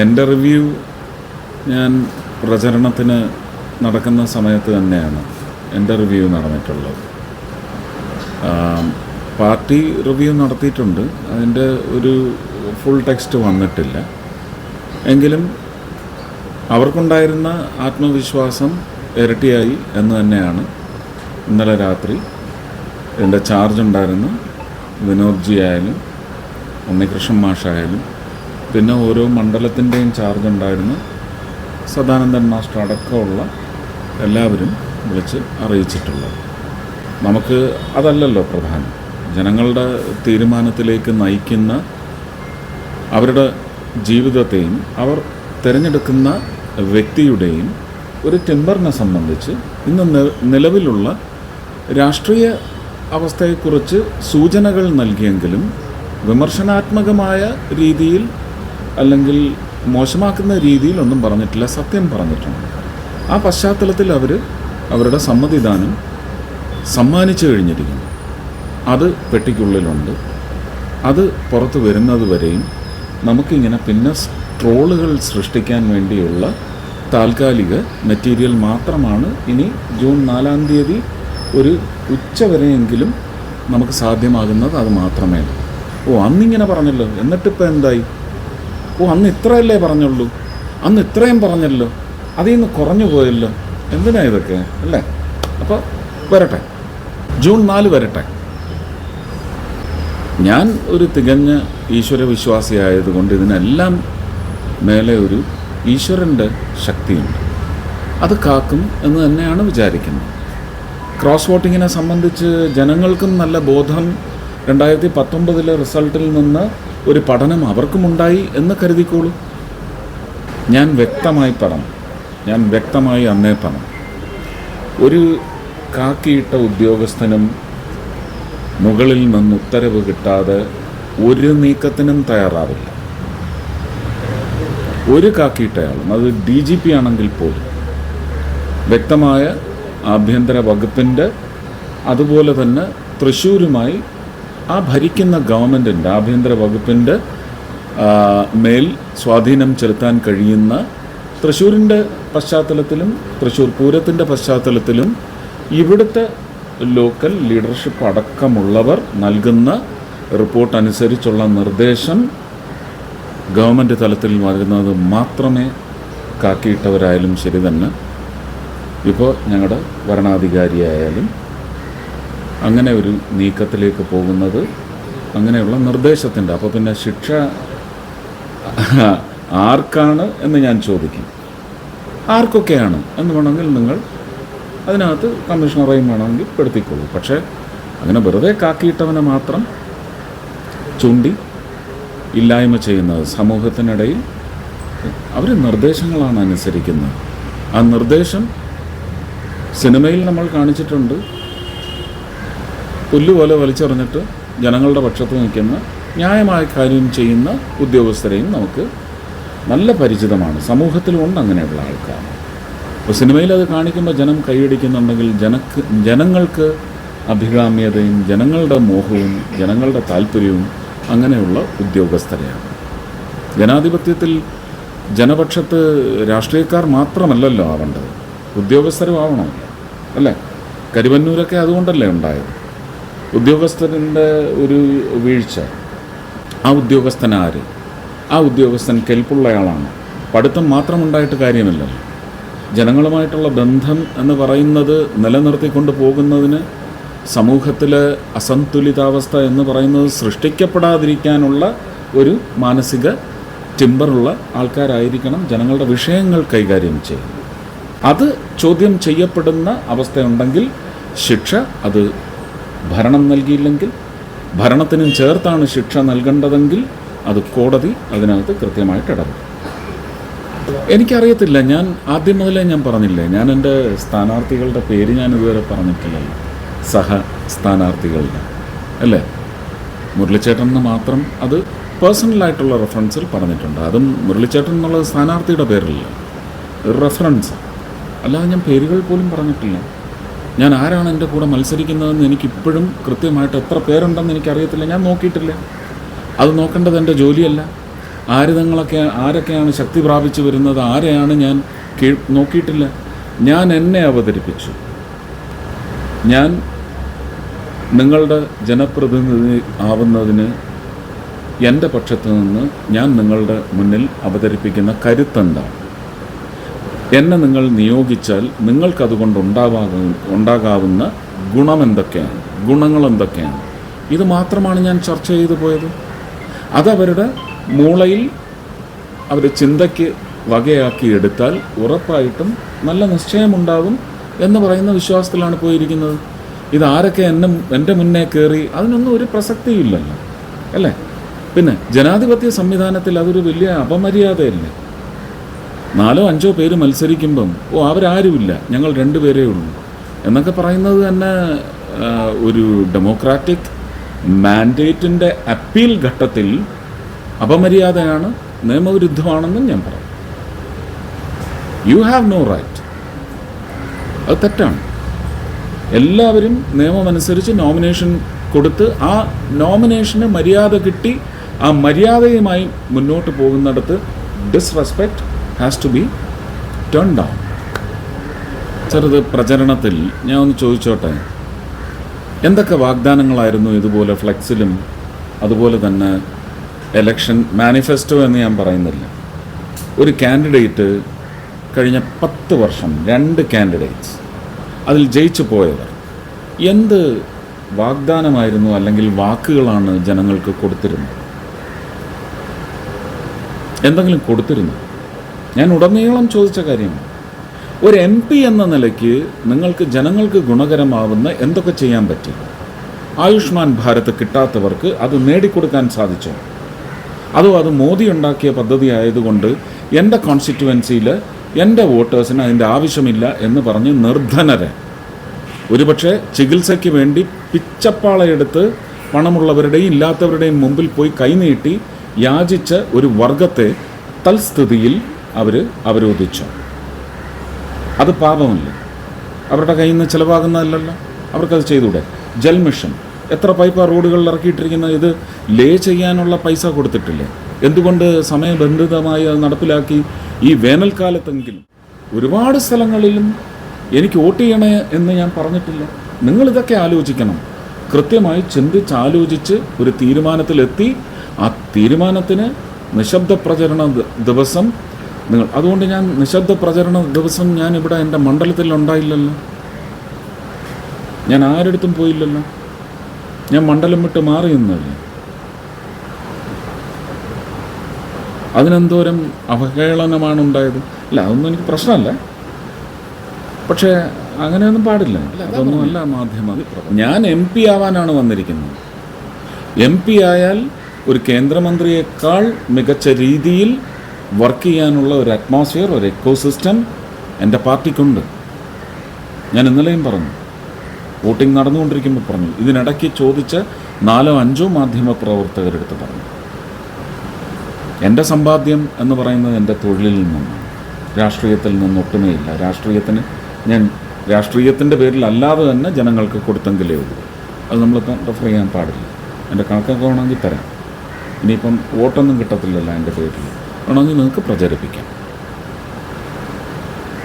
എന്റെ റിവ്യൂ ഞാൻ പ്രചരണത്തിന് നടക്കുന്ന സമയത്ത് തന്നെയാണ് എന്റെ റിവ്യൂ നടന്നിട്ടുള്ളത്. പാർട്ടി റിവ്യൂ നടത്തിയിട്ടുണ്ട്. അതിന്റെ ഒരു ഫുൾ ടെക്സ്റ്റ് വന്നിട്ടില്ല. എങ്കിലും അവർക്കുണ്ടായിരുന്ന ആത്മവിശ്വാസം ഇരട്ടിയായി എന്ന് തന്നെയാണ് ഇന്നലെ രാത്രി എന്റെ ചാർജ് ഉണ്ടായിരുന്ന വിനോദ്ജി ആയാലും ഉണ്ണികൃഷ്ണൻ മാഷായാലും പിന്നെ ഓരോ മണ്ഡലത്തിന്റെയും ചാർജ് ഉണ്ടായിരുന്നു. സദാനന്ദൻ മാസ്റ്റർ അടക്കമുള്ള എല്ലാവരും വിളിച്ച് അറിയിച്ചിട്ടുള്ളത്. നമുക്ക് അതല്ലല്ലോ പ്രധാനം. ജനങ്ങളുടെ തീരുമാനത്തിലേക്ക് നയിക്കുന്ന അവരുടെ ജീവിതത്തെയും അവർ തിരഞ്ഞെടുക്കുന്ന വ്യക്തിയുടെയും ഒരു ടെമ്പറിനെ സംബന്ധിച്ച് ഇന്ന് നിലവിലുള്ള രാഷ്ട്രീയ അവസ്ഥയെക്കുറിച്ച് സൂചനകൾ നൽകിയെങ്കിലും വിമർശനാത്മകമായ രീതിയിൽ അല്ലെങ്കിൽ മോശമാക്കുന്ന രീതിയിലൊന്നും പറഞ്ഞിട്ടില്ല സത്യം പറഞ്ഞിട്ടുണ്ട്. ആ പശ്ചാത്തലത്തിൽ അവർ അവരുടെ സമ്മതിദാനം സമ്മാനിച്ചു കഴിഞ്ഞിരിക്കുന്നു. അത് പെട്ടിക്കുള്ളിലുണ്ട്. അത് പുറത്ത് വരുന്നത് വരെയും നമുക്കിങ്ങനെ പിന്നെ ട്രോളുകൾ സൃഷ്ടിക്കാൻ വേണ്ടിയുള്ള താൽക്കാലിക മെറ്റീരിയൽ മാത്രമാണ് ഇനി ജൂൺ നാലാം തീയതി ഒരു ഉച്ച വരെയെങ്കിലും നമുക്ക് സാധ്യമാകുന്നത് അത് മാത്രമേ. ഓ അന്നിങ്ങനെ പറഞ്ഞല്ലോ. എന്നിട്ടിപ്പോൾ എന്തായി? ഓ അന്ന് ഇത്രയല്ലേ പറഞ്ഞുള്ളൂ? അന്ന് ഇത്രയും പറഞ്ഞല്ലോ. അതിൽ നിന്ന് കുറഞ്ഞു പോയല്ലോ. എന്തിനാ ഇതൊക്കെ? അല്ലേ? അപ്പോൾ വരട്ടെ. ജൂൺ നാല് വരട്ടെ. ഞാൻ ഒരു തികഞ്ഞ ഈശ്വര വിശ്വാസിയായതുകൊണ്ട് ഇതിനെല്ലാം മേലെ ഒരു ഈശ്വരന്റെ ശക്തിയുണ്ട്. അത് കാക്കും എന്ന് തന്നെയാണ് വിചാരിക്കുന്നത്. ക്രോസ് വോട്ടിങ്ങിനെ സംബന്ധിച്ച് ജനങ്ങൾക്കും നല്ല ബോധം. രണ്ടായിരത്തി പത്തൊമ്പതിലെ റിസൾട്ടിൽ നിന്ന് ഒരു പഠനം അവർക്കുമുണ്ടായി എന്ന് കരുതിക്കോളൂ. ഞാൻ വ്യക്തമായി പറഞ്ഞു ഞാൻ വ്യക്തമായി അന്നേ പറഞ്ഞു ഒരു കാക്കിയിട്ട ഉദ്യോഗസ്ഥനും മുകളിൽ നിന്ന് ഉത്തരവ് കിട്ടാതെ ഒരു നീക്കത്തിനും തയ്യാറാവില്ല. ഒരു കാക്കിയിട്ടയാളും അത് ഡി ജി പി ആണെങ്കിൽ പോലും വ്യക്തമായ ആഭ്യന്തര വകുപ്പിന്റെ അതുപോലെ തന്നെ തൃശ്ശൂരുമായി ആ ഭരിക്കുന്ന ഗവൺമെന്റിന്റെ ആഭ്യന്തര വകുപ്പിന്റെ മേൽ സ്വാധീനം ചെലുത്താൻ കഴിയുന്ന തൃശ്ശൂരിന്റെ പശ്ചാത്തലത്തിലും തൃശ്ശൂർ പൂരത്തിന്റെ പശ്ചാത്തലത്തിലും ഇവിടുത്തെ ലോക്കൽ ലീഡർഷിപ്പ് അടക്കമുള്ളവർ നൽകുന്ന റിപ്പോർട്ട് അനുസരിച്ചുള്ള നിർദ്ദേശം ഗവൺമെന്റ് തലത്തിൽ വരുന്നത് മാത്രമേ കാക്കിയിട്ടവരായാലും ശരി തന്നെ. ഇപ്പോൾ ഞങ്ങളുടെ ഭരണാധികാരിയായാലും അങ്ങനെ ഒരു നീക്കത്തിലേക്ക് പോകുന്നത് അങ്ങനെയുള്ള നിർദ്ദേശത്തിന്റെ അപ്പോൾ പിന്നെ ശിക്ഷ ആർക്കാണ് എന്ന് ഞാൻ ചോദിക്കും. ആർക്കൊക്കെയാണ് എന്ന് വേണമെങ്കിൽ നിങ്ങൾ അതിനകത്ത് കമ്മീഷണറേയും വേണമെങ്കിൽ പെടുത്തിക്കൊള്ളൂ പക്ഷേ അങ്ങനെ വെറുതെ കാക്കിയിട്ടവനെ മാത്രം ചൂണ്ടി ഇല്ലായ്മ ചെയ്യുന്നത് സമൂഹത്തിനിടയിൽ അവർ നിർദ്ദേശങ്ങളാണ് അനുസരിക്കുന്നത്. ആ നിർദ്ദേശം സിനിമയിൽ നമ്മൾ കാണിച്ചിട്ടുണ്ട്. പുല്ലുപോലെ വലിച്ചെറിഞ്ഞിട്ട് ജനങ്ങളുടെ പക്ഷത്ത് നിൽക്കുന്ന ന്യായമായ കാര്യം ചെയ്യുന്ന ഉദ്യോഗസ്ഥരെയും നമുക്ക് നല്ല പരിചിതമാണ്. സമൂഹത്തിലുണ്ട് അങ്ങനെയുള്ള ആൾക്കാർ. അപ്പോൾ സിനിമയിൽ അത് കാണിക്കുമ്പോൾ ജനം കൈയടിക്കുന്നുണ്ടെങ്കിൽ ജനക്ക് ജനങ്ങൾക്ക് അഭികാമ്യതയും ജനങ്ങളുടെ മോഹവും ജനങ്ങളുടെ താല്പര്യവും അങ്ങനെയുള്ള ഉദ്യോഗസ്ഥരെയാണ്. ജനാധിപത്യത്തിൽ ജനപക്ഷത്ത് രാഷ്ട്രീയക്കാർ മാത്രമല്ലല്ലോ ആവേണ്ടത്. ഉദ്യോഗസ്ഥരും ആവണം. അല്ലേ? കരിവന്നൂരൊക്കെ അതുകൊണ്ടല്ലേ ഉണ്ടായത്? ഉദ്യോഗസ്ഥന്റെ ഒരു വീഴ്ച. ആ ഉദ്യോഗസ്ഥൻ ആര്? ആ ഉദ്യോഗസ്ഥൻ കെൽപ്പുള്ളയാളാണ് പഠിത്തം മാത്രം ഉണ്ടായിട്ട് കാര്യമില്ലല്ലോ. ജനങ്ങളുമായിട്ടുള്ള ബന്ധം എന്ന് പറയുന്നത് നിലനിർത്തിക്കൊണ്ട് പോകുന്നതിന് സമൂഹത്തിലെ അസന്തുലിതാവസ്ഥ എന്ന് പറയുന്നത് സൃഷ്ടിക്കപ്പെടാതിരിക്കാനുള്ള ഒരു മാനസിക ടിമ്പറുള്ള ആൾക്കാരായിരിക്കണം ജനങ്ങളുടെ വിഷയങ്ങൾ കൈകാര്യം ചെയ്യുന്നത്. അത് ചോദ്യം ചെയ്യപ്പെടുന്ന അവസ്ഥയുണ്ടെങ്കിൽ ശിക്ഷ അത് ഭരണം നൽകിയില്ലെങ്കിൽ ഭരണത്തിനും ചേർത്താണ് ശിക്ഷ നൽകേണ്ടതെങ്കിൽ അത് കോടതി അതിനകത്ത് കൃത്യമായിട്ട് ഇടപെടും. എനിക്കറിയത്തില്ല ഞാൻ ആദ്യം മുതലേ ഞാൻ പറഞ്ഞില്ലേ ഞാൻ എന്റെ സ്ഥാനാർത്ഥികളുടെ പേര് ഞാൻ ഇതുവരെ പറഞ്ഞിട്ടില്ലല്ലോ. സഹ സ്ഥാനാർത്ഥികളുടെ അല്ലേ? മുരളിച്ചേട്ടൻ എന്ന് മാത്രം അത് പേഴ്സണലായിട്ടുള്ള റെഫറൻസിൽ പറഞ്ഞിട്ടുണ്ട്. അതും മുരളിച്ചേട്ടൻ എന്നുള്ളത് സ്ഥാനാർത്ഥിയുടെ പേരല്ല റെഫറൻസ്. അല്ലാതെ ഞാൻ പേരുകൾ പോലും പറഞ്ഞിട്ടില്ല. ഞാൻ ആരാണ് എന്റെ കൂടെ മത്സരിക്കുന്നതെന്ന് എനിക്കിപ്പോഴും കൃത്യമായിട്ട് എത്ര പേരുണ്ടെന്ന് എനിക്കറിയത്തില്ല. ഞാൻ നോക്കിയിട്ടില്ല. അത് നോക്കേണ്ടത് എന്റെ ജോലിയല്ല. ആയുധങ്ങളൊക്കെ ആരൊക്കെയാണ് ശക്തി പ്രാപിച്ചു വരുന്നത് ആരെയാണ് ഞാൻ നോക്കിയിട്ടില്ല. ഞാൻ എന്നെ അവതരിപ്പിച്ചു. ഞാൻ നിങ്ങളുടെ ജനപ്രതിനിധി ആവുന്നതിന് എന്റെ പക്ഷത്തു നിന്ന് ഞാൻ നിങ്ങളുടെ മുന്നിൽ അവതരിപ്പിക്കുന്ന കരുത്തെന്താണ് എന്നെ നിങ്ങൾ നിയോഗിച്ചാൽ നിങ്ങൾക്കതുകൊണ്ട് ഉണ്ടാവാക ഉണ്ടാകാവുന്ന ഗുണം എന്തൊക്കെയാണ് ഗുണങ്ങൾ എന്തൊക്കെയാണ് ഇത് മാത്രമാണ് ഞാൻ ചർച്ച ചെയ്തു പോയത്. അതവരുടെ മൂളയിൽ അവർ ചിന്തയ്ക്ക് വകയാക്കി എടുത്താൽ ഉറപ്പായിട്ടും നല്ല നിശ്ചയമുണ്ടാകും എന്ന് പറയുന്ന വിശ്വാസത്തിലാണ് പോയിരിക്കുന്നത്. ഇത് ആരൊക്കെ എന്നെ എന്റെ മുന്നേ കയറി അതിനൊന്നും ഒരു പ്രസക്തിയില്ലല്ലോ അല്ലേ? പിന്നെ ജനാധിപത്യ സംവിധാനത്തിൽ അതൊരു വലിയ അപമര്യാദയല്ലേ? നാലോ അഞ്ചോ പേര് മത്സരിക്കുമ്പം ഓ അവരാരുമില്ല ഞങ്ങൾ രണ്ടുപേരേ ഉള്ളൂ. എന്നൊക്കെ പറയുന്നത് തന്നെ ഒരു ഡെമോക്രാറ്റിക് മാൻഡേറ്റിന്റെ അപ്പീൽ ഘട്ടത്തിൽ അപമര്യാദയാണ് നിയമവിരുദ്ധമാണെന്നും ഞാൻ പറയും. യു ഹാവ് നോ റൈറ്റ് അത് തെറ്റാണ്. എല്ലാവരും നിയമമനുസരിച്ച് നോമിനേഷൻ കൊടുത്ത് ആ നോമിനേഷന് മര്യാദ കിട്ടി ആ മര്യാദയുമായി മുന്നോട്ട് പോകുന്നിടത്ത് disrespect has to be turn down ചെറുത് പ്രചരണത്തിൽ ഞാൻ ഒന്ന് ചോദിച്ചോട്ടെ? എന്തൊക്കെ വാഗ്ദാനങ്ങളായിരുന്നു ഇതുപോലെ ഫ്ലെക്സിലും അതുപോലെ തന്നെ എലക്ഷൻ മാനിഫെസ്റ്റോ എന്ന് ഞാൻ പറയുന്നില്ല. ഒരു കാൻഡിഡേറ്റ് കഴിഞ്ഞ പത്ത് വർഷം രണ്ട് കാൻഡിഡേറ്റ്സ് അതിൽ ജയിച്ചു പോയവർ. എന്ത് വാഗ്ദാനമായിരുന്നു അല്ലെങ്കിൽ വാക്കുകളാണ് ജനങ്ങൾക്ക് കൊടുത്തിരുന്നത്? എന്തെങ്കിലും കൊടുത്തിരുന്നു? ഞാൻ ഉടനീളം ചോദിച്ച കാര്യം ഒരു എം പി എന്ന നിലയ്ക്ക് നിങ്ങൾക്ക് ജനങ്ങൾക്ക് ഗുണകരമാവുന്ന എന്തൊക്കെ ചെയ്യാൻ പറ്റി? ആയുഷ്മാൻ ഭാരത് കിട്ടാത്തവർക്ക് അത് നേടിക്കൊടുക്കാൻ സാധിച്ചോ? അതോ അത് മോദി ഉണ്ടാക്കിയ പദ്ധതി ആയതുകൊണ്ട് എന്റെ കോൺസ്റ്റിറ്റുവൻസിയിൽ എന്റെ വോട്ടേഴ്സിന് അതിന്റെ ആവശ്യമില്ല എന്ന് പറഞ്ഞ് നിർധനരെ. ഒരുപക്ഷെ ചികിത്സയ്ക്ക് വേണ്ടി പിച്ചപ്പാളയെടുത്ത് പണമുള്ളവരുടെയും ഇല്ലാത്തവരുടെയും മുമ്പിൽ പോയി കൈനീട്ടി യാചിച്ച ഒരു വർഗത്തെ തൽസ്ഥിതിയിൽ അവർ അവരോധിച്ചു അത് പാപമല്ലേ. അവരുടെ കയ്യിൽ നിന്ന് ചിലവാകുന്നതല്ലല്ലോ. അവർക്കത് ചെയ്തൂടെ ജൽ മിഷൻ. എത്ര പൈപ്പ റോഡുകളിൽ ഇറക്കിയിട്ടിരിക്കുന്നത് ഇത് ലേ ചെയ്യാനുള്ള പൈസ കൊടുത്തിട്ടില്ലേ? എന്തുകൊണ്ട് സമയബന്ധിതമായി അത് നടപ്പിലാക്കി? ഈ വേനൽക്കാലത്തെങ്കിലും. ഒരുപാട് സ്ഥലങ്ങളിലും എനിക്ക് വോട്ട് ചെയ്യണേ എന്ന് ഞാൻ പറഞ്ഞിട്ടില്ല. നിങ്ങളിതൊക്കെ ആലോചിക്കണം. കൃത്യമായി ചിന്തിച്ച് ആലോചിച്ച് ഒരു തീരുമാനത്തിലെത്തി. ആ തീരുമാനത്തിന് നിശബ്ദ പ്രചരണ ദിവസം നിങ്ങൾ അതുകൊണ്ട് ഞാൻ നിശബ്ദ പ്രചരണ ദിവസം ഞാൻ ഇവിടെ എന്റെ മണ്ഡലത്തിൽ ഉണ്ടായില്ലല്ലോ. ഞാൻ ആരെടുത്തും പോയില്ലല്ലോ. ഞാൻ മണ്ഡലം വിട്ട് മാറി നിന്നല്ലേ. അതിനെന്തോരം അവഹേളനമാണ് ഉണ്ടായത് അല്ല അതൊന്നും എനിക്ക് പ്രശ്നമല്ല. പക്ഷേ അങ്ങനെയൊന്നും പാടില്ല. അതൊന്നും അല്ല മാധ്യമ ഞാൻ എം പി ആവാനാണ് വന്നിരിക്കുന്നത്. എം പി ആയാൽ ഒരു കേന്ദ്രമന്ത്രിയേക്കാൾ മികച്ച രീതിയിൽ വർക്ക് ചെയ്യാനുള്ള ഒരു അറ്റ്മോസ്ഫിയർ ഒരു എക്കോ സിസ്റ്റം എന്റെ പാർട്ടിക്കുണ്ട്. ഞാൻ ഇന്നലെയും പറഞ്ഞു. വോട്ടിംഗ് നടന്നുകൊണ്ടിരിക്കുമ്പോൾ പറഞ്ഞു. ഇതിനിടയ്ക്ക് ചോദിച്ച നാലോ അഞ്ചോ മാധ്യമ പ്രവർത്തകരെടുത്ത് പറഞ്ഞു. എന്റെ സമ്പാദ്യം എന്ന് പറയുന്നത് എന്റെ തൊഴിലിൽ നിന്നാണ്. രാഷ്ട്രീയത്തിൽ നിന്ന് ഒട്ടുമേയില്ല. രാഷ്ട്രീയത്തിന് ഞാൻ രാഷ്ട്രീയത്തിന്റെ പേരിൽ അല്ലാതെ തന്നെ ജനങ്ങൾക്ക് കൊടുത്തെങ്കിലേ ഉള്ളൂ. അത് നമ്മളിപ്പം റെഫർ ചെയ്യാൻ പാടില്ല. എന്റെ കണക്കൊക്കെ വേണമെങ്കിൽ തരാം. ഇനിയിപ്പം വോട്ടൊന്നും കിട്ടത്തില്ലല്ലോ എന്റെ പേരിൽ. വേണമെങ്കിൽ നിങ്ങൾക്ക് പ്രചരിപ്പിക്കാം.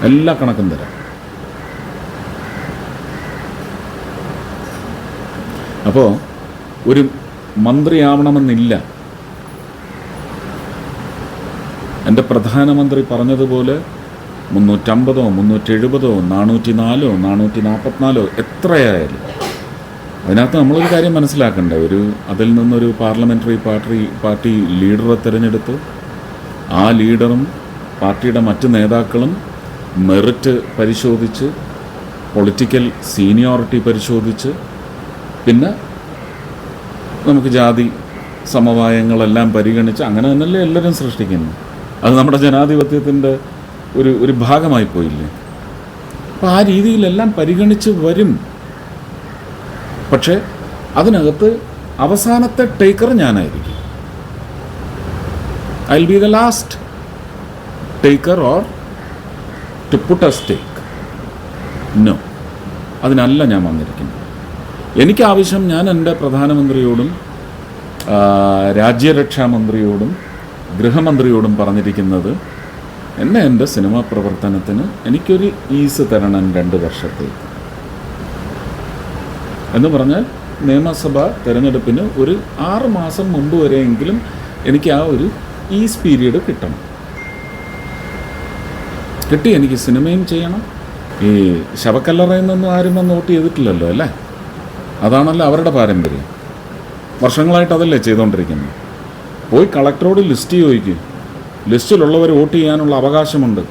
എല്ലാ കണക്കും തരാം. അപ്പോൾ ഒരു മന്ത്രിയാവണമെന്നില്ല. എന്റെ പ്രധാനമന്ത്രി പറഞ്ഞതുപോലെ മുന്നൂറ്റമ്പതോ മുന്നൂറ്റെഴുപതോ നാനൂറ്റി നാലോ നാനൂറ്റി നാൽപ്പത്തിനാലോ എത്രയായാലും. അതിനകത്ത് നമ്മളൊരു കാര്യം മനസ്സിലാക്കണ്ടേ? ഒരു അതിൽ നിന്നൊരു പാർലമെന്ററി പാർട്ടി പാർട്ടി ലീഡറെ തിരഞ്ഞെടുത്ത് ആ ലീഡറും പാർട്ടിയുടെ മറ്റ് നേതാക്കളും മെറിറ്റ് പരിശോധിച്ച് പൊളിറ്റിക്കൽ സീനിയോറിറ്റി പരിശോധിച്ച് പിന്നെ നമുക്ക് ജാതി സമവായങ്ങളെല്ലാം പരിഗണിച്ച് അങ്ങനെ തന്നെയല്ലേ എല്ലാവരും സൃഷ്ടിക്കുന്നു അത് നമ്മുടെ ജനാധിപത്യത്തിന്റെ ഒരു ഒരു ഭാഗമായി പോയില്ലേ? അപ്പോൾ ആ രീതിയിലെല്ലാം പരിഗണിച്ച് വരും. പക്ഷേ അതിനകത്ത് അവസാനത്തെ ടേക്കർ ഞാനായിരിക്കും. I be the last taker or to put a stake. No. അതിനല്ല ഞാൻ വന്നിരിക്കുന്നത് എനിക്ക് ആവശ്യം ഞാൻ എന്റെ പ്രധാനമന്ത്രിയോടും രാജ്യരക്ഷാ മന്ത്രിയോടും ഗൃഹമന്ത്രിയോടും പറഞ്ഞിരിക്കുന്നത് എന്നെ എന്റെ സിനിമാ പ്രവർത്തനത്തിന് എനിക്കൊരു ഈസ് തരണം രണ്ട് വർഷത്തേക്ക് എന്ന് പറഞ്ഞാൽ നിയമസഭാ തെരഞ്ഞെടുപ്പിന് ഒരു ആറ് മാസം മുമ്പ് വരെയെങ്കിലും എനിക്ക് ആ ഒരു ഈസ് പീരീഡ് കിട്ടണം. കിട്ടി എനിക്ക് സിനിമയും ചെയ്യണം. ഈ ശവക്കല്ലറയിൽ നിന്നും ആരും വന്ന് വോട്ട് ചെയ്തിട്ടില്ലല്ലോ അല്ലേ? അതാണല്ലോ അവരുടെ പാരമ്പര്യം. വർഷങ്ങളായിട്ട് അതല്ലേ ചെയ്തുകൊണ്ടിരിക്കുന്നത് പോയി കളക്ടറോട് ലിസ്റ്റ് ചോദിക്കും. ലിസ്റ്റിലുള്ളവർ വോട്ട് ചെയ്യാനുള്ള അവകാശമുണ്ട്.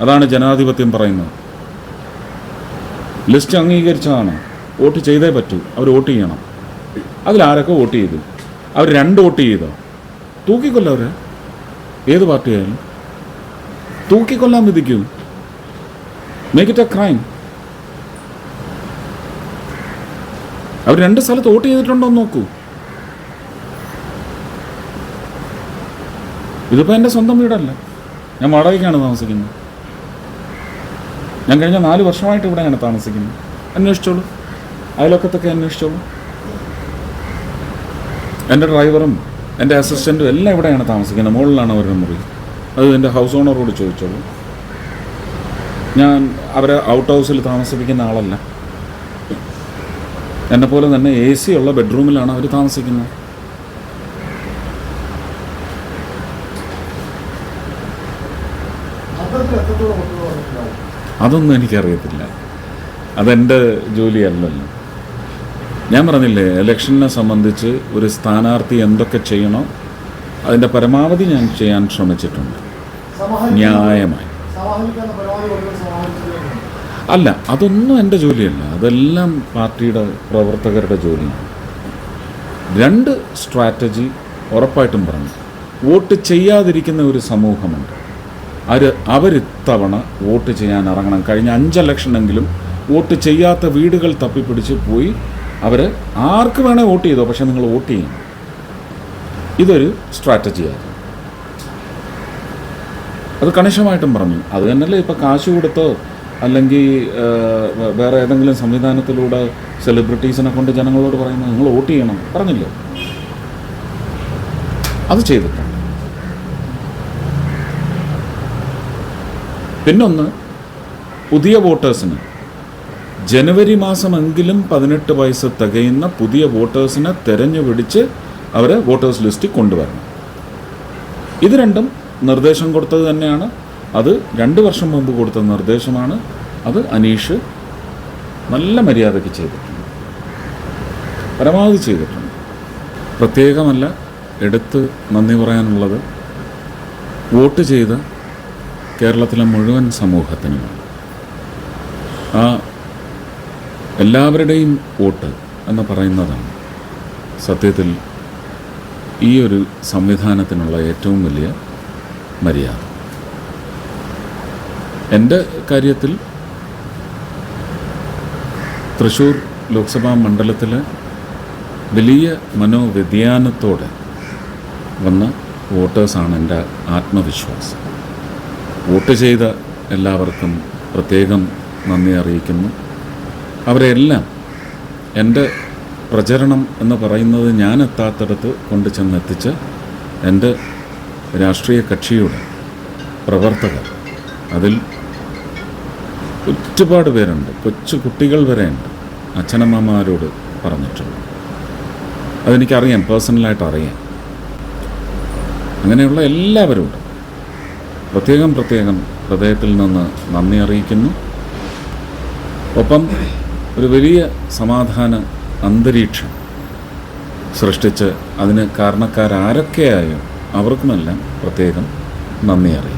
അതാണ് ജനാധിപത്യം പറയുന്നത്. ലിസ്റ്റ് അംഗീകരിച്ചതാണ്. വോട്ട് ചെയ്തേ പറ്റൂ. അവർ വോട്ട് ചെയ്യണം. അതിലാരൊക്കെ വോട്ട് ചെയ്തു? അവർ രണ്ട് വോട്ട് ചെയ്തോ? തൂക്കിക്കൊല്ലോ അവരെ ഏത് പാർട്ടിയായാലും. തൂക്കിക്കൊല്ലാൻ വിധിക്കൂ. മേക്ക് ഇറ്റ് എ ക്രൈം അവർ രണ്ട് സ്ഥലത്ത് വോട്ട് ചെയ്തിട്ടുണ്ടോ എന്ന് നോക്കൂ. ഇതിപ്പോൾ എന്റെ സ്വന്തം വീടല്ല. ഞാൻ വാടകയ്ക്കാണ് താമസിക്കുന്നത്. ഞാൻ കഴിഞ്ഞ നാല് വർഷമായിട്ട് ഇവിടെയാണ് താമസിക്കുന്നത്. അന്വേഷിച്ചോളൂ. അയലൊക്കത്തൊക്കെ അന്വേഷിച്ചോളൂ. എന്റെ ഡ്രൈവറും എന്റെ അസിസ്റ്റന്റും എല്ലാം ഇവിടെയാണ് താമസിക്കുന്നത്. മുകളിലാണ് അവരുടെ മുറി. അത് എന്റെ ഹൗസ് ഓണറോട് ചോദിച്ചോളൂ. ഞാൻ അവരെ ഔട്ട് ഹൗസിൽ താമസിപ്പിക്കുന്ന ആളല്ല. എന്നെപ്പോലെ തന്നെ എ സി ഉള്ള ബെഡ്റൂമിലാണ് അവർ താമസിക്കുന്നത്. അതൊന്നും എനിക്കറിയത്തില്ല. അതെന്റെ ജോലിയല്ലല്ലോ ഞാൻ പറഞ്ഞില്ലേ ഇലക്ഷനെ സംബന്ധിച്ച് ഒരു സ്ഥാനാർത്ഥി എന്തൊക്കെ ചെയ്യണോ അതിന്റെ പരമാവധി ഞാൻ ചെയ്യാൻ ശ്രമിച്ചിട്ടുണ്ട്. ന്യായമായി. അല്ല അതൊന്നും എന്റെ ജോലിയല്ല. അതെല്ലാം പാർട്ടിയുടെ പ്രവർത്തകരുടെ ജോലിയാണ്. രണ്ട് സ്ട്രാറ്റജി ഉറപ്പായിട്ടും പറഞ്ഞു. വോട്ട് ചെയ്യാതിരിക്കുന്ന ഒരു സമൂഹമുണ്ട്. അവർ അവരിത്തവണ വോട്ട് ചെയ്യാൻ ഇറങ്ങണം. കഴിഞ്ഞ അഞ്ച് ഇലക്ഷനെങ്കിലും വോട്ട് ചെയ്യാത്ത വീടുകൾ തപ്പിപ്പിടിച്ച് പോയി അവർ ആർക്ക് വേണേൽ വോട്ട് ചെയ്തോ പക്ഷേ നിങ്ങൾ വോട്ട് ചെയ്യണം. ഇതൊരു സ്ട്രാറ്റജിയായിരുന്നു. അത് കണിശമായിട്ടും പറഞ്ഞു. അത് തന്നെയല്ലേ ഇപ്പോൾ കാശ് കൊടുത്തോ അല്ലെങ്കിൽ വേറെ ഏതെങ്കിലും സംവിധാനത്തിലൂടെ സെലിബ്രിറ്റീസിനെ കൊണ്ട് ജനങ്ങളോട് പറയുന്നത് നിങ്ങൾ വോട്ട് ചെയ്യണം പറഞ്ഞില്ലേ? അത് ചെയ്തിട്ടുണ്ട്. പിന്നൊന്ന് പുതിയ വോട്ടേഴ്സിന് ജനുവരി മാസമെങ്കിലും പതിനെട്ട് വയസ്സ് തികയുന്ന പുതിയ വോട്ടേഴ്സിനെ തെരഞ്ഞു പിടിച്ച് അവരെ വോട്ടേഴ്സ് ലിസ്റ്റിൽ കൊണ്ടുവരണം. ഇത് രണ്ടും നിർദ്ദേശം കൊടുത്തത് തന്നെയാണ്. അത് രണ്ട് വർഷം മുമ്പ് കൊടുത്ത നിർദ്ദേശമാണ്. അത് അനീഷ് നല്ല മര്യാദയ്ക്ക് ചെയ്തിട്ടുണ്ട്. പരമാവധി ചെയ്തിട്ടുണ്ട്. പ്രത്യേകമല്ല എടുത്ത് നന്ദി പറയാനുള്ളത് വോട്ട് ചെയ്ത കേരളത്തിലെ മുഴുവൻ സമൂഹത്തിനുമാണ് ആ എല്ലാവരുടെയും വോട്ട് എന്ന് പറയുന്നതാണ് സത്യത്തിൽ ഈ ഒരു സംവിധാനത്തിനുള്ള ഏറ്റവും വലിയ മര്യാദ. എന്റെ കാര്യത്തിൽ തൃശ്ശൂർ ലോക്സഭാ മണ്ഡലത്തിൽ വലിയ മനോവ്യതിയാനത്തോടെ വന്ന വോട്ടേഴ്സാണ് എന്റെ ആത്മവിശ്വാസം. വോട്ട് ചെയ്ത എല്ലാവർക്കും പ്രത്യേകം നന്ദി അറിയിക്കുന്നു. അവരെല്ലാം എന്റെ പ്രചരണം എന്ന് പറയുന്നത് ഞാൻ എത്താത്തിടത്ത് കൊണ്ട് ചെന്നെത്തിച്ച് എന്റെ രാഷ്ട്രീയ കക്ഷിയുടെ പ്രവർത്തകർ അതിൽ ഒരുപാട് പേരുണ്ട്. കൊച്ചു കുട്ടികൾ വരെയുണ്ട് അച്ഛനമ്മമാരോട് പറഞ്ഞിട്ടുണ്ട്. അതെനിക്കറിയാം പേഴ്സണലായിട്ട് അറിയാം. അങ്ങനെയുള്ള എല്ലാവരോടും പ്രത്യേകം പ്രത്യേകം ഹൃദയത്തിൽ നിന്ന് നന്ദി അറിയിക്കുന്നു. ഒപ്പം ഒരു വലിയ സമാധാന അന്തരീക്ഷം സൃഷ്ടിച്ച് അതിന് കാരണക്കാരാരൊക്കെയായോ അവർക്കുമെല്ലാം പ്രത്യേകം നന്ദി അറിയിക്കും